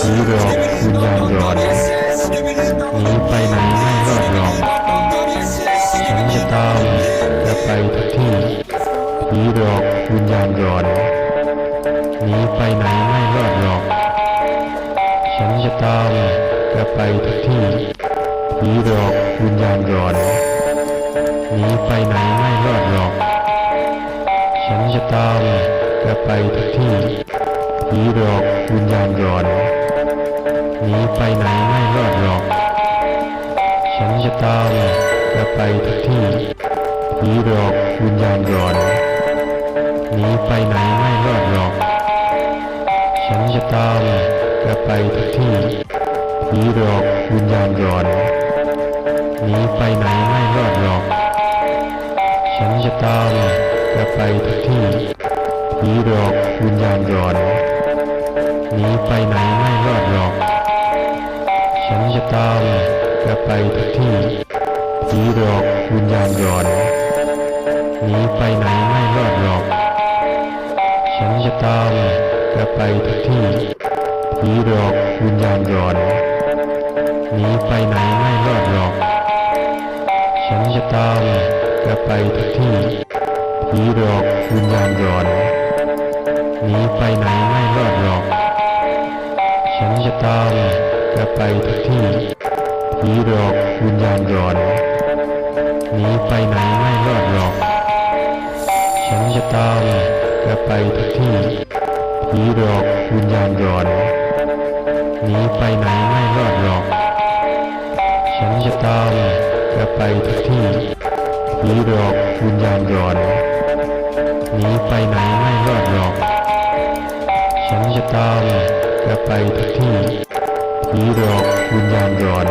ผีหลอกวิญญาณร้อนหนีไปไหนไม่รอดหรอกฉันจะตามจะไปทุกที่ผีหลอกวิญญาณร้อนหนีไปไหนไม่รอดหรอกฉันจะตามจะไปทุกที่ผีหลอกวิญญาณร้อนหนีไปไหนไม่รอดหรอก ฉันจะตามจะไปทุกที่ผีหลอกวิญญาณร้อน หนีไปไหนไม่รอดหรอก ฉันจะตามจะไปทุกที่ผีหลอกวิญญาณร้อนหนีไปไหนไม่รอดหรอก ฉันจะตามจะไปทุกที่ผีหลอกวิญญาณร้อนหนีไปไหนไม่รอดหรอก ฉันจะตามจะไปทุกที่ผีหลอกวิญญาณร้อนหนีไปไหนไม่รอดหรอก ฉันจะตามจะไปทุกที่ผีหลอกวิญญาณร้อนหนีไปไหนไม่รอดหรอก ฉันจะตามจะไปทุกที่ผีหลอกวิญญาณร้อนหนีไปไหนไม่รอดหรอก ฉันจะตามจะไปทุกที่ผีหลอกวิญญาณร้อนหนีไปไหนไม่รอดหรอก ฉันจะตาม จะไปทุกที่ผีหลอกวิญญาณรอนหนีไปไหนไม่รอดหรอก ฉันจะตามจะไปทุกที่ผีหลอกวิญญาณรอนหนีไปไหนไม่รอดหรอก ฉันจะตามจะไปทุกที่ผีหลอกวิญญาณรอนหนีไปไหนไม่รอดหรอก ฉันจะตามจะไปทุกที่ ผีหลอกวิญญาณร้อน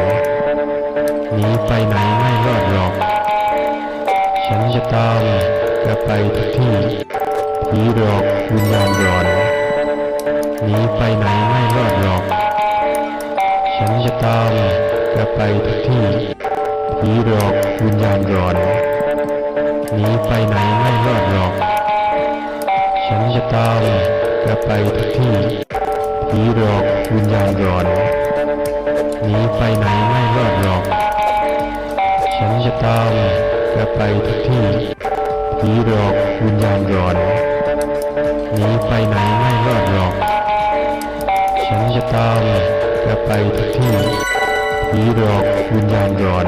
หนีไปไหนไม่รอดหรอก ฉันจะตามจะไปทุกที่ผีหลอกวิญญาณร้อนหนีไปไหนไม่รอดหรอก ฉันจะตามจะไปทุกที่ผีหลอกวิญญาณร้อนหนีไปไหนไม่รอดหรอก ฉันจะตามจะไปทุกที่ผีหลอกวิญญาณร้อน หนีไปไหนไม่รอดหรอก ฉันจะตามจะไปทุกที่ผีหลอกวิญญาณร้อนหนีไปไหนไม่รอดหรอก ฉันจะตามจะไปทุกที่ผีหลอกวิญญาณร้อน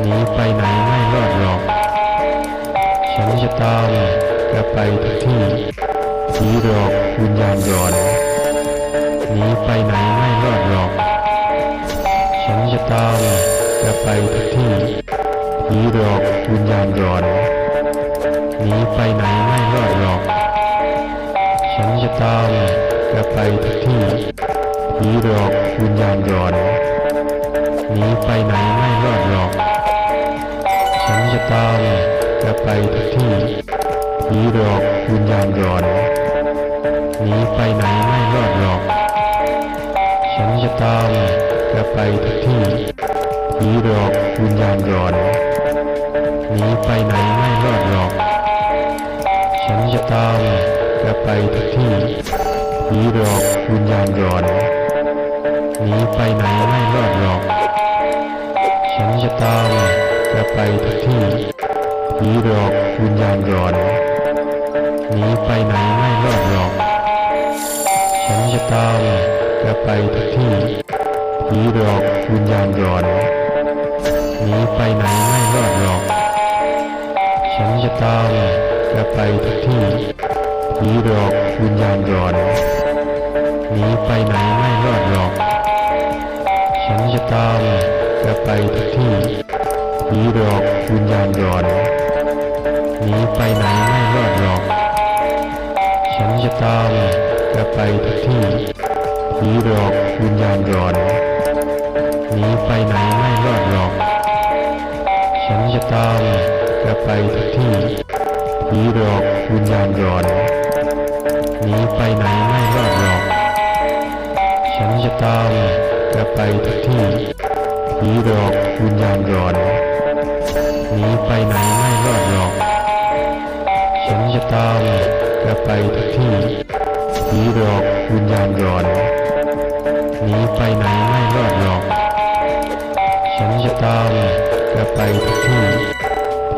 หนีไปไหนไม่รอดหรอก ฉันจะตามจะไปทุกที่ผีหลอกวิญญาณร้อนหนีไปไหนไม่รอดหรอก ฉันจะตามจะไปทุกที่ผีหลอกวิญญาณร้อนหนีไปไหนไม่รอดหรอก ฉันจะตามจะไปทุกที่ผีหลอกวิญญาณร้อนหนีไปไหนไม่รอดหรอก ฉันจะตามจะไปทุกที่ผีหลอกวิญญาณร้อนหนีไปไหนไม่รอดหรอก ฉันจะตาม จะไปทุกที่ผีหลอกวิญญาณร้อนหนีไปไหนไม่รอดหรอก ฉันจะตามจะไปทุกที่ผีหลอกวิญญาณร้อนหนีไปไหนไม่รอดหรอก ฉันจะตามจะไปทุกที่ผีหลอกวิญญาณร้อนหนีไปไหนไม่รอดหรอก ฉันจะตามจะไปทุกที่ ผีหลอกวิญญาณร้อนหนีไปไหนไม่รอดหรอก ฉันจะตามจะไปทุกที่ผีหลอกวิญญาณร้อนหนีไปไหนไม่รอดหรอก ฉันจะตามจะไปทุกที่ผีหลอกวิญญาณร้อนหนีไปไหนไม่รอดหรอก ฉันจะตามจะไปทุกที่ ผีหลอกวิญญาณร้อนหนีไปไหนไม่รอดหรอก ฉันจะตามจะไปทุกที่ผีหลอกวิญญาณร้อนหนีไปไหนไม่รอดหรอก ฉันจะตามจะไปทุกที่ผีหลอกวิญญาณร้อนหนีไปไหนไม่รอดหรอก ฉันจะตามจะไปทุกที่ ผีหลอกวิญญาณร้อนหนีไปไหนไม่รอดหรอก ฉันจะตามแกไปทุกที่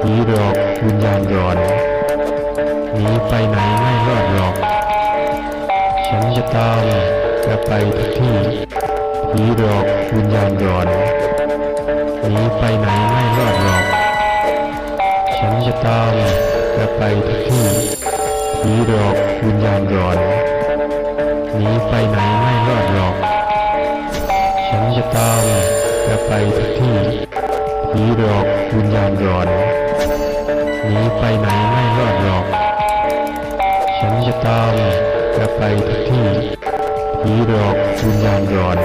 ผีหลอกวิญญาณร้อนหนีไปไหนไม่รอดหรอก ฉันจะตามแกไปทุกที่ผีหลอกวิญญาณร้อนหนีไปไหนไม่รอดหรอก ฉันจะตามแกไปทุกที่ ผีหลอกวิญญาณร้อนหนีไปไหนไม่รอดหรอก ฉันจะตามแกไปทุกที่ผีหลอกวิญญาณร้อนหนีไปไหนไม่รอดหรอก ฉันจะตามแกไปทุกที่ผีหลอกวิญญาณร้อน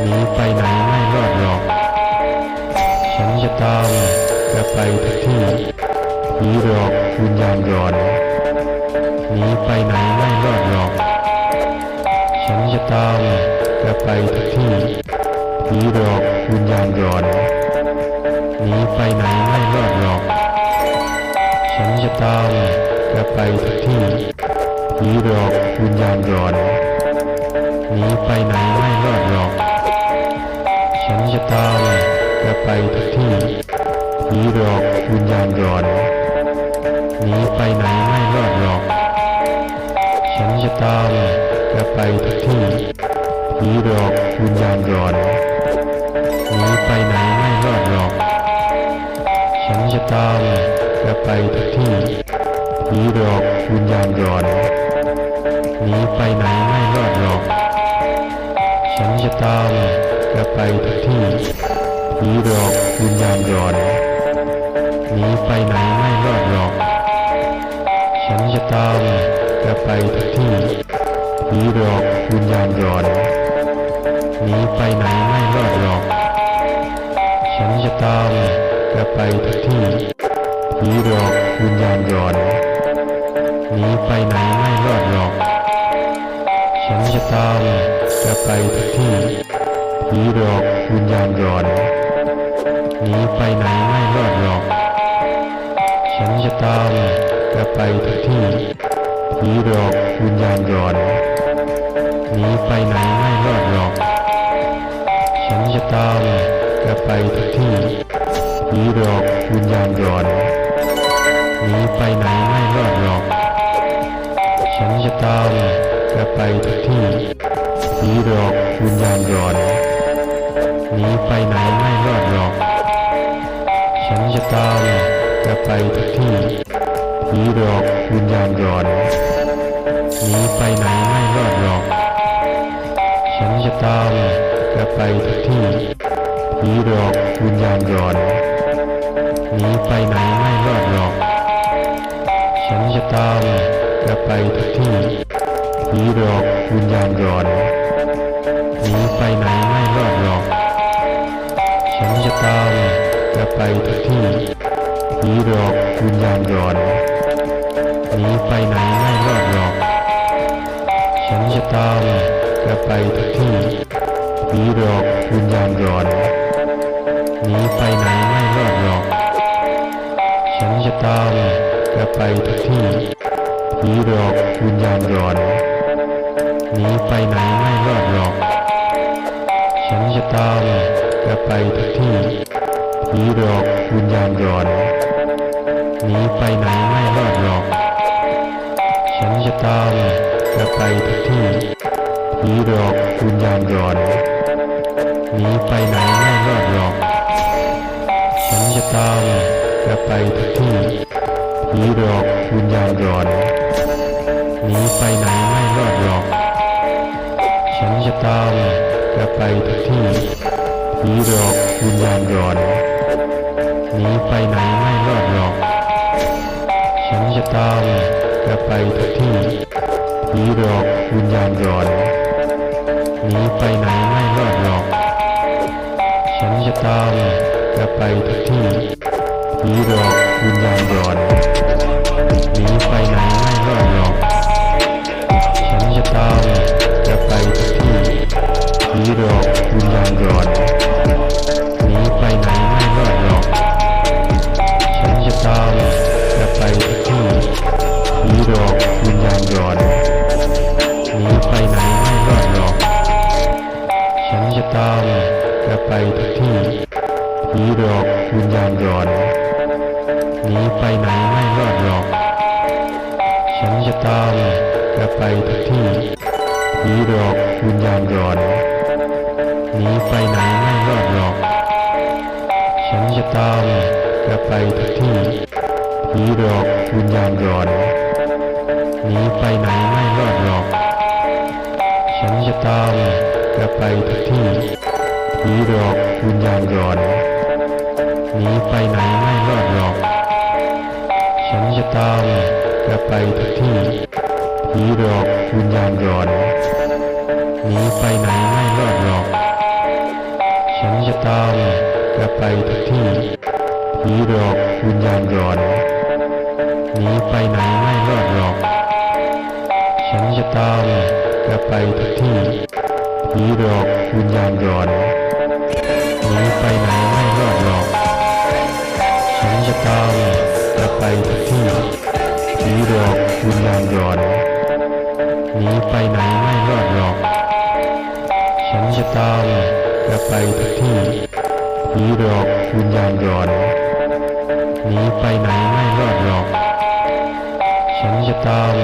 หนีไปไหนไม่รอดหรอก ฉันจะตามแกไปทุกที่ ผีหลอกวิญญาณร้อนหนีไปไหนไม่รอดหรอก ฉันจะตามแกไปทุกที่ผีหลอกวิญญาณร้อนหนีไปไหนไม่รอดหรอก ฉันจะตามแกไปทุกที่ผีหลอกวิญญาณร้อนหนีไปไหนไม่รอดหรอก ฉันจะตามแกไปทุกที่ ผีหลอกวิญญาณร้อนหนีไปไหนไม่รอดหรอก ฉันจะตามแกไปทุกที่ผีหลอกวิญญาณร้อนหนีไปไหนไม่รอดหรอก ฉันจะตามแกไปทุกที่ผีหลอกวิญญาณร้อนหนีไปไหนไม่รอดหรอก ฉันจะตามแกไปทุกที่ผีหลอกวิญญาณร้อน หนีไปไหนไม่รอดหรอก ฉันจะตามแกไปทุกที่ผีหลอกวิญญาณร้อนหนีไปไหนไม่รอดหรอก ฉันจะตามแกไปทุกที่ผีหลอกวิญญาณร้อนหนีไปไหนไม่รอดหรอก ฉันจะตามแกไปทุกที่ผีหลอกวิญญาณร้อนหนีไปไหนไม่รอดหรอก ฉันจะตามแกไปทุกที่ผีหลอกวิญญาณร้อนหนีไปไหนไม่รอดหรอก ฉันจะตามแกไปทุกที่ผีหลอกวิญญาณร้อนหนีไปไหนไม่รอดหรอก ฉันจะตามแกไปทุกที่ผีหลอกวิญญาณร้อนหนีไปไหนไม่รอดหรอก ฉันจะตาม แกไปทุกที่ผีหลอกวิญญาณร้อนหนีไปไหนไม่รอดหรอก ฉันจะตามแกไปทุกที่ผีหลอกวิญญาณร้อนหนีไปไหนไม่รอดหรอก ฉันจะตามแกไปทุกที่ผีหลอกวิญญาณร้อนหนีไปไหนไม่รอดหรอก ฉันจะตามแกไปทุกที่ ผีหลอกวิญญาณร้อนหนีไปไหนไม่รอดหรอก ฉันจะตามแกไปทุกที่ผีหลอกวิญญาณร้อนหนีไปไหนไม่รอดหรอก ฉันจะตามแกไปทุกที่ผีหลอกวิญญาณร้อนหนีไปไหนไม่รอดหรอก ฉันจะตามแกไปทุกที่ผีหลอกวิญญาณร้อน หนีไปไหนไม่รอดหรอก ฉันจะตามแกไปทุกที่ผีหลอกวิญญาณร้อนหนีไปไหนไม่รอดหรอก ฉันจะตามแกไปทุกที่ผีหลอกวิญญาณร้อนหนีไปไหนไม่รอดหรอก ฉันจะตามแกไปทุกที่ผีหลอกวิญญาณร้อนหนีไปไหนไม่รอดหรอก จะตามแกไปทุกที่ผีหลอกวิญญาณร้อนหนีไปไหนไม่รอดหรอก ฉันจะตามแกไปทุกที่ผีหลอกวิญญาณร้อน ตามแกไปทุกที่ผีหลอกวิญญาณร้อนหนีไปไหนไม่รอดหรอก ฉันจะตามแกไปทุกที่ผีหลอกวิญญาณร้อนหนีไปไหนไม่รอดหรอก ฉันจะตามแกไปทุกที่ผีหลอกวิญญาณร้อนหนีไปไหนไม่รอดหรอก ฉันจะตาม แกไปทุกที่ผีหลอกวิญญาณร้อนหนีไปไหนไม่รอดหรอก ฉันจะตามแกไปทุกที่ผีหลอกวิญญาณร้อนหนีไปไหนไม่รอดหรอก ฉันจะตามแกไปทุกที่ผีหลอกวิญญาณร้อนหนีไปไหนไม่รอดหรอก ฉันจะตามแกไปทุกที่ ผีหลอกวิญญาณร้อนหนีไปไหนไม่รอดหรอกฉันจะตามแกไปทุกที่ผีหลอกวิญญาณร้อนหนีไปไหนไม่รอดหรอก ฉันจะตามแกไปทุกที่ผีหลอกวิญญาณร้อนหนีไปไหนไม่รอดหรอก ฉันจะตาม